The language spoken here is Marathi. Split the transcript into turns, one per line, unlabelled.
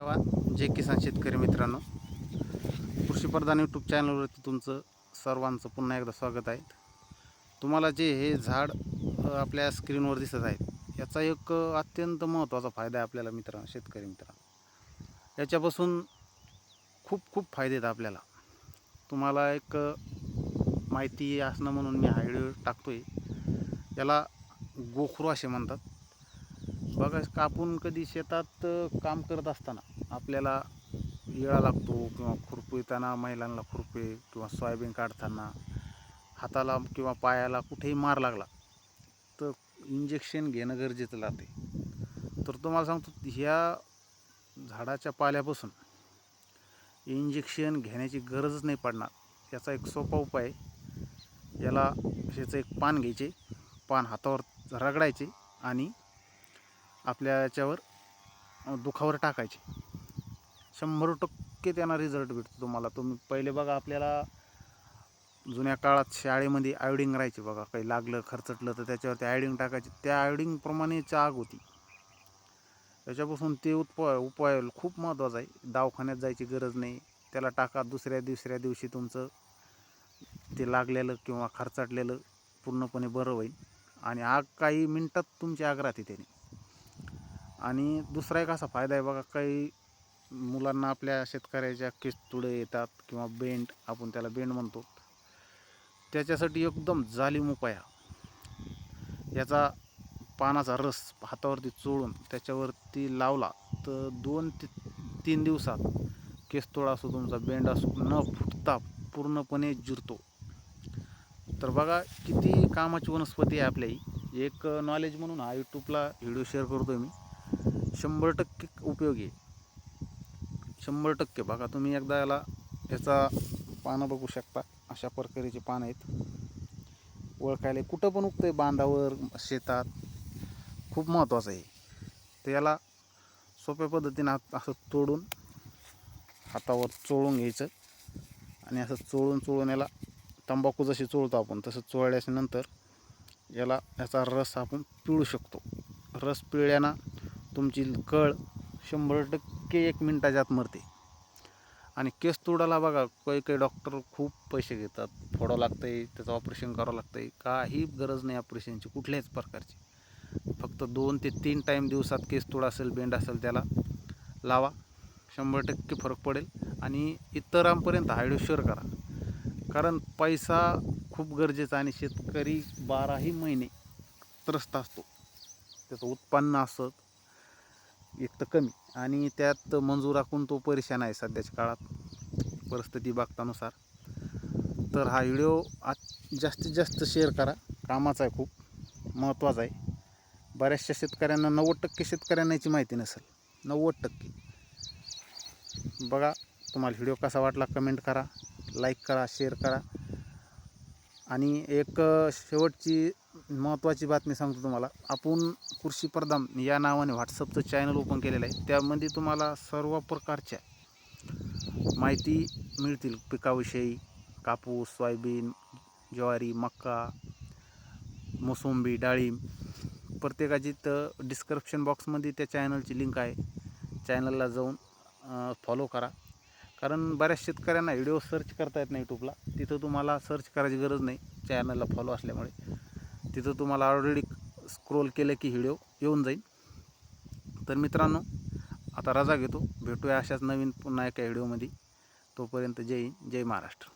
तेव्हा जय किसान शेतकरी मित्रांनो कृषीप्रधान यूट्यूब चॅनलवरती तुमचं सर्वांचं पुन्हा एकदा स्वागत आहे. तुम्हाला जे हे झाड आपल्या स्क्रीनवर दिसत आहेत याचा एक अत्यंत महत्त्वाचा फायदा आहे आपल्याला मित्रांनो शेतकरी मित्रांनो. याच्यापासून खूप खूप फायदे आहेत आपल्याला. तुम्हाला एक माहिती असणं म्हणून मी हा व्हिडिओ टाकतो आहे याला गोखरू असे म्हणतात. बघा कापून कधी शेतात काम करत असताना आपल्याला येळा लागतो किंवा खुरपीताना महिलांना खुरपे किंवा सोयाबीन काढताना हाताला किंवा पायाला कुठेही मार लागला तर इंजेक्शन घेणं गरजेचं राहते. तर तुम्हाला सांगतो ह्या झाडाच्या पाल्यापासून इंजेक्शन घेण्याची गरजच नाही पडणार. याचा एक सोपा उपाय आहे याला ह्याचं एक पान घ्यायचे. पान हातावर रगडायचे आणि आपल्या याच्यावर दुखावर टाकायचे. शंभर टक्के त्यांना रिझल्ट भेटतो तुम्हाला. तुम्ही पहिले बघा आपल्याला जुन्या काळात शाळेमध्ये आयोडिंग राहायची बघा. काही लागलं खर्चटलं तर त्याच्यावरती आयोडिंग टाकायची. त्या आयोडिंगप्रमाणेच आग होती. त्याच्यापासून ते उत्पाय उपाय खूप महत्त्वाचा आहे. दवाखान्यात जायची गरज नाही. त्याला टाका दुसऱ्या दुसऱ्या दिवशी तुमचं ते लागलेलं किंवा खरचटलेलं पूर्णपणे बरं होईल. आणि आग काही मिनटात तुमची आग राहते त्याने. आणि दुसरा एक असा फायदा आहे बघा काही मुलांना आपल्या शेतकऱ्याच्या केस तुडे येतात किंवा बेंड आपण त्याला बेंड म्हणतो. त्याच्यासाठी एकदम जालीम उपाय याचा पानाचा रस हातावरती चोळून त्याच्यावरती लावला तर दोन ते तीन दिवसात केस तोडा असो तुमचा बेंड असो न फुटता पूर्णपणे जिरतो. तर बघा किती कामाची वनस्पती आहे आपल्या ही एक नॉलेज म्हणून हा यूट्यूबला व्हिडिओ शेअर करतो मी. शंभर टक्के उपयोगी आहे. शंभर टक्के. बघा तुम्ही एकदा याला याचा पानं बघू शकता. अशा प्रकारेचे पानं आहेत. ओळखायला कुठं पण उगतं आहे बांधावर शेतात. खूप महत्त्वाचं आहे. तर याला सोप्या पद्धतीनं असं तोडून हातावर चोळून घ्यायचं. आणि असं चोळून चोळून याला तंबाखू जशी चोळतो आपण तसं चोळल्याच्यानंतर याला याचा रस आपण पिळू शकतो. रस पिळल्यानं तुमची कळ शंभर टक्के एक मिनटाच्या आत मरते. आणि केस तोडाला बघा काही काही डॉक्टर खूप पैसे घेतात. फोडावं लागतं आहे त्याचं ऑपरेशन करावं लागतं आहे काही गरज नाही ऑपरेशनची कुठल्याच प्रकारची. फक्त दोन ते तीन टाईम दिवसात केस तोड असेल बेंड असेल त्याला लावा. शंभर टक्के फरक पडेल. आणि इतरांपर्यंत हायडो शेअर करा. कारण पैसा खूप गरजेचा आणि शेतकरी बाराही महिने त्रस्त असतो. त्याचं उत्पन्न असत एक तर कमी. आणि त्यात मंजूर आखून तो परेशान आहे सध्याच्या काळात परिस्थिती बघतानुसार. तर हा व्हिडिओ आज जास्तीत जास्त शेअर करा. कामाचा आहे खूप महत्त्वाचा आहे. बऱ्याचशा शेतकऱ्यांना नव्वद टक्के शेतकऱ्यांना याची माहिती नसेल. नव्वद टक्के. बघा तुम्हाला व्हिडिओ कसा वाटला कमेंट करा लाईक करा शेअर करा. आणि एक शेवटची महत्त्वाची बातमी सांगतो तुम्हाला. आपण कृषीप्रधान या नावाने व्हॉट्सअपचं चॅनल ओपन केलेलं आहे. त्यामध्ये तुम्हाला सर्व प्रकारच्या माहिती मिळतील. पिकाविषयी कापूस सोयाबीन ज्वारी मका मोसंबी डाळिंब. प्रत्येकाची तर डिस्क्रिप्शन बॉक्समध्ये त्या चॅनलची लिंक आहे. चॅनलला जाऊन फॉलो करा. कारण बऱ्याच शेतकऱ्यांना व्हिडिओ सर्च करता येत नाही यूट्यूबला तिथं तुम्हाला सर्च करायची गरज नाही. चॅनलला फॉलो असल्यामुळे. तिथं तुम्हाला ऑलरेडी स्क्रोल केलं की व्हिडिओ येऊन जाईल. तर मित्रांनो आता रजा घेतो. भेटूया अशाच नवीन पुन्हा एका व्हिडिओमध्ये तोपर्यंत जय जय महाराष्ट्र.